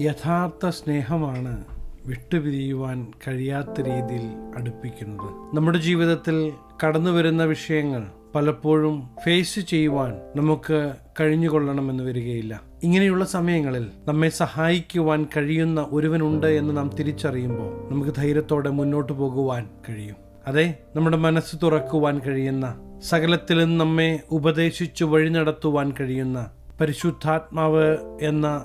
യഥാർത്ഥ സ്നേഹമാണ് വിട്ടുപിരിയുവാൻ കഴിയാത്ത രീതിയിൽ അടുപ്പിക്കുന്നത്. നമ്മുടെ ജീവിതത്തിൽ കടന്നു വരുന്ന വിഷയങ്ങൾ പലപ്പോഴും ഫേസ് ചെയ്യുവാൻ നമുക്ക് കഴിഞ്ഞുകൊള്ളണമെന്ന് വരികയില്ല. ഇങ്ങനെയുള്ള സമയങ്ങളിൽ നമ്മെ സഹായിക്കുവാൻ കഴിയുന്ന ഒരുവനുണ്ട് എന്ന് നാം തിരിച്ചറിയുമ്പോൾ നമുക്ക് ധൈര്യത്തോടെ മുന്നോട്ട് പോകുവാൻ കഴിയും. അതെ നമ്മുടെ മനസ്സ് തുറക്കുവാൻ കഴിയുന്ന സകലത്തിലും നമ്മെ ഉപദേശിച്ചു വഴി നടത്തുവാൻ കഴിയുന്ന പരിശുദ്ധാത്മാവ് എന്ന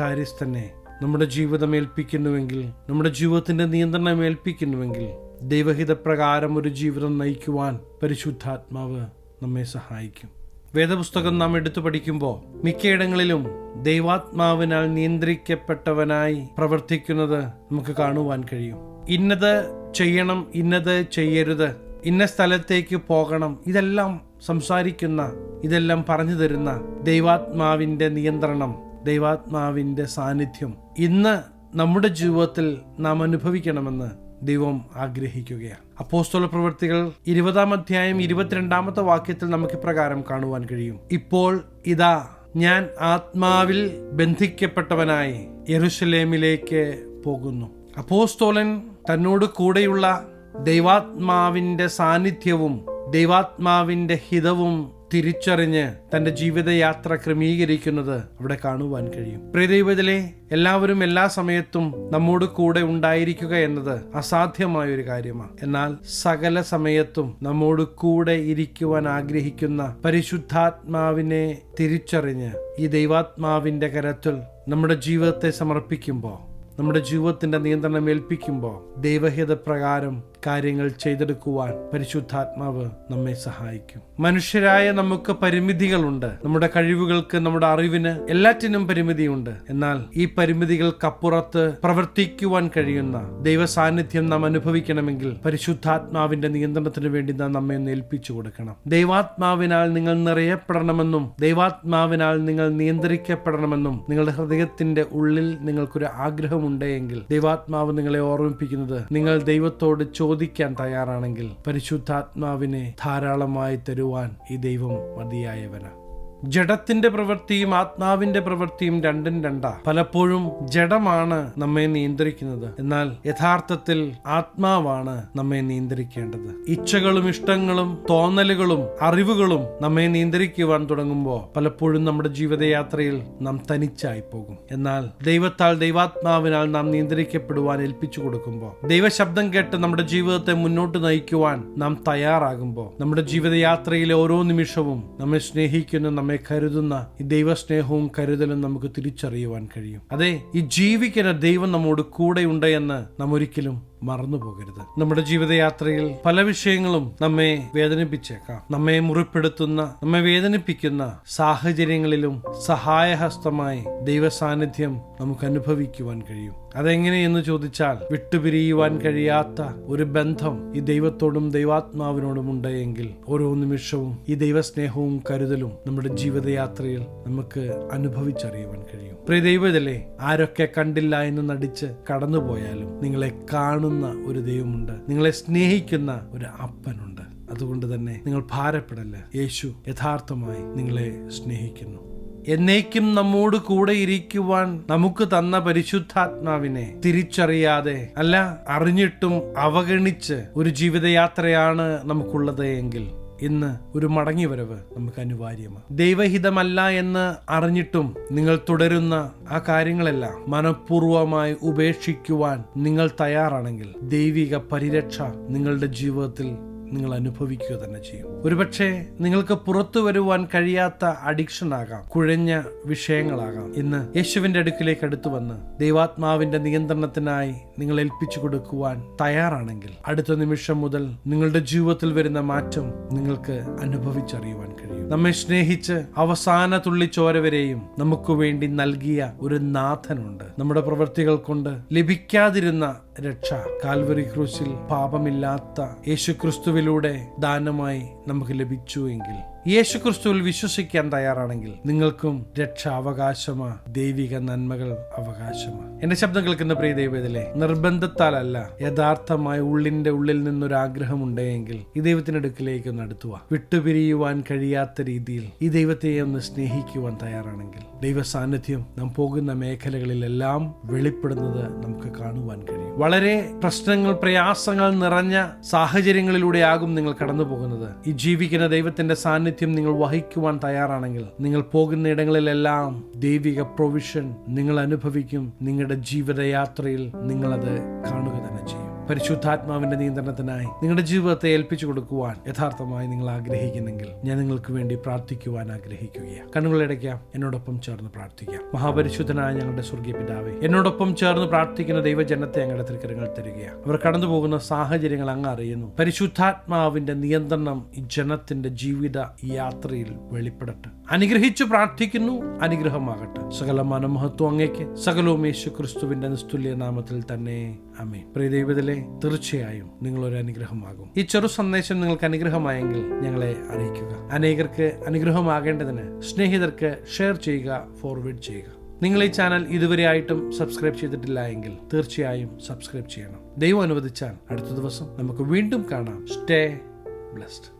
കാര്യസ്ഥനെ നമ്മുടെ ജീവിതം ഏൽപ്പിക്കുന്നുവെങ്കിൽ നമ്മുടെ ജീവിതത്തിന്റെ നിയന്ത്രണം ഏൽപ്പിക്കുന്നുവെങ്കിൽ ദൈവഹിതപ്രകാരം ഒരു ജീവിതം നയിക്കുവാൻ പരിശുദ്ധാത്മാവ് നമ്മെ സഹായിക്കും. വേദപുസ്തകം നാം എടുത്തു പഠിക്കുമ്പോൾ മിക്കയിടങ്ങളിലും ദൈവാത്മാവിനാൽ നിയന്ത്രിക്കപ്പെട്ടവനായി പ്രവർത്തിക്കുന്നത് നമുക്ക് കാണുവാൻ കഴിയും. ഇന്നത് ചെയ്യണം ഇന്നത് ചെയ്യരുത് ഇന്ന സ്ഥലത്തേക്ക് പോകണം ഇതെല്ലാം സംസാരിക്കുന്ന ഇതെല്ലാം പറഞ്ഞു തരുന്ന ദൈവാത്മാവിന്റെ നിയന്ത്രണം ദൈവാത്മാവിന്റെ സാന്നിധ്യം ഇന്ന് നമ്മുടെ ജീവിതത്തിൽ നാം അനുഭവിക്കണമെന്ന് ദൈവം ആഗ്രഹിക്കുകയാണ്. അപ്പോസ്തോല പ്രവൃത്തികൾ ഇരുപതാം അധ്യായം ഇരുപത്തിരണ്ടാമത്തെ വാക്യത്തിൽ നമുക്ക് ഇപ്രകാരം കാണുവാൻ കഴിയും. ഇപ്പോൾ ഇതാ ഞാൻ ആത്മാവിൽ ബന്ധിക്കപ്പെട്ടവനായി യെറുശലേമിലേക്ക് പോകുന്നു. അപ്പോസ്തോലൻ തന്നോട് കൂടെയുള്ള ദൈവാത്മാവിന്റെ സാന്നിധ്യവും ദൈവാത്മാവിന്റെ ഹിതവും തിരിച്ചറിഞ്ഞ് തന്റെ ജീവിതയാത്ര ക്രമീകരിക്കുന്നത് അവിടെ കാണുവാൻ കഴിയും. പ്രിയദൈവത്തിലെ എല്ലാവരും എല്ലാ സമയത്തും നമ്മോട് കൂടെ ഉണ്ടായിരിക്കുക എന്നത് അസാധ്യമായ ഒരു കാര്യമാണ്. എന്നാൽ സകല സമയത്തും നമ്മോട് കൂടെ ഇരിക്കുവാൻ ആഗ്രഹിക്കുന്ന പരിശുദ്ധാത്മാവിനെ തിരിച്ചറിഞ്ഞ് ഈ ദൈവാത്മാവിന്റെ കരത്തിൽ നമ്മുടെ ജീവിതത്തെ സമർപ്പിക്കുമ്പോൾ നമ്മുടെ ജീവിതത്തിന്റെ നിയന്ത്രണം ഏൽപ്പിക്കുമ്പോൾ ദൈവഹിത പ്രകാരം കാര്യങ്ങൾ ചെയ്തെടുക്കുവാൻ പരിശുദ്ധാത്മാവ് നമ്മെ സഹായിക്കും. മനുഷ്യരായ നമുക്ക് പരിമിതികളുണ്ട്. നമ്മുടെ കഴിവുകൾക്ക് നമ്മുടെ അറിവിന് എല്ലാറ്റിനും പരിമിതിയുണ്ട്. എന്നാൽ ഈ പരിമിതികൾക്കപ്പുറത്ത് പ്രവർത്തിക്കുവാൻ കഴിയുന്ന ദൈവ സാന്നിധ്യം നാം അനുഭവിക്കണമെങ്കിൽ പരിശുദ്ധാത്മാവിന്റെ നിയന്ത്രണത്തിന് വേണ്ടി നാം നമ്മെ ഏൽപ്പിച്ചു കൊടുക്കണം. ദൈവാത്മാവിനാൽ നിങ്ങൾ നിറയപ്പെടണമെന്നും ദൈവാത്മാവിനാൽ നിങ്ങൾ നിയന്ത്രിക്കപ്പെടണമെന്നും നിങ്ങളുടെ ഹൃദയത്തിന്റെ ഉള്ളിൽ നിങ്ങൾക്കൊരു ആഗ്രഹമുണ്ടെങ്കിൽ ദൈവാത്മാവ് നിങ്ങളെ ഓർമ്മിപ്പിക്കുന്നത് നിങ്ങൾ ദൈവത്തോട് ചോദിക്കാൻ തയ്യാറാണെങ്കിൽ പരിശുദ്ധാത്മാവിനെ ധാരാളമായി തരുവാൻ ഈ ദൈവം മതിയായവനാണ്. ജഡത്തിന്റെ പ്രവൃത്തിയും ആത്മാവിന്റെ പ്രവൃത്തിയും രണ്ടും രണ്ടാ. പലപ്പോഴും ജഡമാണ് നമ്മെ നിയന്ത്രിക്കുന്നത്. എന്നാൽ യഥാർത്ഥത്തിൽ ആത്മാവാണ് നമ്മെ നിയന്ത്രിക്കേണ്ടത്. ഇച്ഛകളും ഇഷ്ടങ്ങളും തോന്നലുകളും അറിവുകളും നമ്മെ നിയന്ത്രിക്കുവാൻ തുടങ്ങുമ്പോൾ പലപ്പോഴും നമ്മുടെ ജീവിതയാത്രയിൽ നാം തനിച്ചായി പോകും എന്നാൽ ദൈവത്താൽ ദൈവാത്മാവിനാൽ നാം നിയന്ത്രിക്കപ്പെടുവാൻ ഏൽപ്പിച്ചു കൊടുക്കുമ്പോൾ ദൈവശബ്ദം കേട്ട് നമ്മുടെ ജീവിതത്തെ മുന്നോട്ട് നയിക്കുവാൻ നാം തയ്യാറാകുമ്പോൾ നമ്മുടെ ജീവിതയാത്രയിലെ ഓരോ നിമിഷവും നമ്മെ സ്നേഹിക്കുന്ന നമ്മെ കരുതുന്ന ഈ ദൈവസ്നേഹവും കരുതലും നമുക്ക് തിരിച്ചറിയുവാൻ കഴിയും. അതെ ഈ ജീവിക്കുന്ന ദൈവം നമ്മോട് കൂടെയുണ്ട് എന്ന് നാം ഒരിക്കലും മറന്നു പോകരുത്. നമ്മുടെ ജീവിതയാത്രയിൽ പല വിഷയങ്ങളും നമ്മെ വേദനിപ്പിച്ചേക്കാം. നമ്മെ മുറിപ്പെടുത്തുന്ന നമ്മെ വേദനിപ്പിക്കുന്ന സാഹചര്യങ്ങളിലും സഹായഹസ്തമായി ദൈവസാന്നിധ്യം നമുക്ക് അനുഭവിക്കുവാൻ കഴിയും. അതെങ്ങനെയെന്ന് ചോദിച്ചാൽ വിട്ടുപിരിയുവാൻ കഴിയാത്ത ഒരു ബന്ധം ഈ ദൈവത്തോടും ദൈവാത്മാവിനോടും ഉണ്ടെങ്കിൽ ഓരോ നിമിഷവും ഈ ദൈവസ്നേഹവും കരുതലും നമ്മുടെ ജീവിതയാത്രയിൽ നമുക്ക് അനുഭവിച്ചറിയുവാൻ കഴിയും. പ്രിയ ദൈവത്തിലെ ആരൊക്കെ കണ്ടില്ല എന്ന് നടിച്ച് കടന്നുപോയാലും നിങ്ങളെ കാണുന്ന ഒരു ദൈവമുണ്ട്. നിങ്ങളെ സ്നേഹിക്കുന്ന ഒരു അപ്പനുണ്ട്. അതുകൊണ്ട് തന്നെ നിങ്ങൾ ഭാരപ്പെടല്ല? യേശു യഥാർത്ഥമായി നിങ്ങളെ സ്നേഹിക്കുന്നു. എന്നേക്കും നമ്മോട് കൂടെ ഇരിക്കുവാൻ നമുക്ക് തന്ന പരിശുദ്ധാത്മാവിനെ തിരിച്ചറിയാതെ അല്ല അറിഞ്ഞിട്ടും അവഗണിച്ച് ഒരു ജീവിതയാത്രയാണ് നമുക്കുള്ളത് എങ്കിൽ ഇന്ന് ഒരു മടങ്ങിവരവ് നമുക്ക് അനിവാര്യമാണ്. ദൈവഹിതമല്ല എന്ന് അറിഞ്ഞിട്ടും നിങ്ങൾ തുടരുന്ന ആ കാര്യങ്ങളെല്ലാം മനഃപൂർവമായി ഉപേക്ഷിക്കുവാൻ നിങ്ങൾ തയ്യാറാണെങ്കിൽ ദൈവിക പരിരക്ഷ നിങ്ങളുടെ ജീവിതത്തിൽ നിങ്ങൾ അനുഭവിക്കുക തന്നെ ചെയ്യും. ഒരുപക്ഷെ നിങ്ങൾക്ക് പുറത്തു വരുവാൻ കഴിയാത്ത അഡിക്ഷൻ ആകാം കുഴഞ്ഞ വിഷയങ്ങളാകാം. ഇന്ന് യേശുവിന്റെ അടുക്കിലേക്ക് അടുത്തു വന്ന് ദൈവാത്മാവിന്റെ നിയന്ത്രണത്തിനായി നിങ്ങൾ ഏൽപ്പിച്ചു കൊടുക്കുവാൻ തയ്യാറാണെങ്കിൽ അടുത്ത നിമിഷം മുതൽ നിങ്ങളുടെ ജീവിതത്തിൽ വരുന്ന മാറ്റം നിങ്ങൾക്ക് അനുഭവിച്ചറിയുവാൻ കഴിയും. നമ്മെ സ്നേഹിച്ച് അവസാന തുള്ളി ചോരവരെയും നമുക്ക് വേണ്ടി നൽകിയ ഒരു നാഥനുണ്ട്. നമ്മുടെ പ്രവൃത്തികൾ കൊണ്ട് ലഭിക്കാതിരുന്ന രക്ഷ. കാൽവറി ക്രൂസിൽ പാപമില്ലാത്ത യേശുക്രിസ്തുവിലൂടെ ദാനമായി നമുക്ക് ലഭിച്ചു എങ്കിൽ യേശു ക്രിസ്തുവിൽ വിശ്വസിക്കാൻ തയ്യാറാണെങ്കിൽ നിങ്ങൾക്കും രക്ഷ അവകാശമാ ദൈവിക നന്മകൾ അവകാശമാ. എന്റെ ശബ്ദം കേൾക്കുന്ന പ്രിയ ദൈവത്തിലെ നിർബന്ധത്താലല്ല യഥാർത്ഥമായ ഉള്ളിന്റെ ഉള്ളിൽ നിന്നൊരു ആഗ്രഹം ഉണ്ടെങ്കിൽ ഈ ദൈവത്തിന്റെ അടുക്കിലേക്ക് ഒന്ന് അടുത്തുക വിട്ടുപിരിയുവാൻ കഴിയാത്ത രീതിയിൽ ഈ ദൈവത്തെ ഒന്ന് സ്നേഹിക്കുവാൻ തയ്യാറാണെങ്കിൽ ദൈവ സാന്നിധ്യം നാം പോകുന്ന മേഖലകളിലെല്ലാം വെളിപ്പെടുന്നത് നമുക്ക് കാണുവാൻ കഴിയും. വളരെ പ്രശ്നങ്ങൾ പ്രയാസങ്ങൾ നിറഞ്ഞ സാഹചര്യങ്ങളിലൂടെയാകും നിങ്ങൾ കടന്നു പോകുന്നത് ഈ ജീവിക്കുന്ന ദൈവത്തിന്റെ സാന്നിധ്യം നിങ്ങൾ വഹിക്കുവാൻ തയ്യാറാണെങ്കിൽ നിങ്ങൾ പോകുന്ന ഇടങ്ങളിലെല്ലാം ദൈവിക പ്രൊവിഷൻ നിങ്ങൾ അനുഭവിക്കും. നിങ്ങളുടെ ജീവിതയാത്രയിൽ നിങ്ങളത് കാണുക തന്നെ ചെയ്യും. പരിശുദ്ധാത്മാവിന്റെ നിയന്ത്രണത്തിനായി നിങ്ങളുടെ ജീവിതത്തെ ഏൽപ്പിച്ചു കൊടുക്കുവാൻ യഥാർത്ഥമായി നിങ്ങൾ ആഗ്രഹിക്കുന്നെങ്കിൽ ഞാൻ നിങ്ങൾക്ക് വേണ്ടി പ്രാർത്ഥിക്കുവാൻ ആഗ്രഹിക്കുകയാണ്. കണ്ണുകളടയ്ക്കാം എന്നോടൊപ്പം ചേർന്ന് പ്രാർത്ഥിക്കാം. മഹാപരിശുദ്ധനായ ഞങ്ങളുടെ സ്വർഗീയ പിതാവേ എന്നോടൊപ്പം ചേർന്ന് പ്രാർത്ഥിക്കുന്ന ദൈവജനത്തെ ഞങ്ങളുടെ തൃക്കരങ്ങൾ തരികയാണ്. അവർ കടന്നു പോകുന്ന സാഹചര്യങ്ങൾ അങ്ങ് അറിയുന്നു. പരിശുദ്ധാത്മാവിന്റെ നിയന്ത്രണം ഈ ജനത്തിന്റെ ജീവിത യാത്രയിൽ വെളിപ്പെടട്ടെ. അനുഗ്രഹിച്ചു പ്രാർത്ഥിക്കുന്നു അനുഗ്രഹമാകട്ടെ. സകല മനമഹത്വം അങ്ങേക്ക് സകലവും യേശു ക്രിസ്തുവിന്റെ നിസ്തുല്യ നാമത്തിൽ തന്നെ. അമേ പ്രിയ ദൈവത്തിലെ തീർച്ചയായും നിങ്ങളൊരു അനുഗ്രഹമാകും. ഈ ചെറു സന്ദേശം നിങ്ങൾക്ക് അനുഗ്രഹമായെങ്കിൽ ഞങ്ങളെ അറിയിക്കുക. അനേകർക്ക് അനുഗ്രഹമാകേണ്ടതിന് സ്നേഹിതർക്ക് ഷെയർ ചെയ്യുക ഫോർവേഡ് ചെയ്യുക. നിങ്ങൾ ഈ ചാനൽ ഇതുവരെ ആയിട്ടും സബ്സ്ക്രൈബ് ചെയ്തിട്ടില്ല എങ്കിൽ തീർച്ചയായും സബ്സ്ക്രൈബ് ചെയ്യണം. ദൈവം അനുവദിച്ചാൽ അടുത്ത ദിവസം നമുക്ക് വീണ്ടും കാണാം. Stay blessed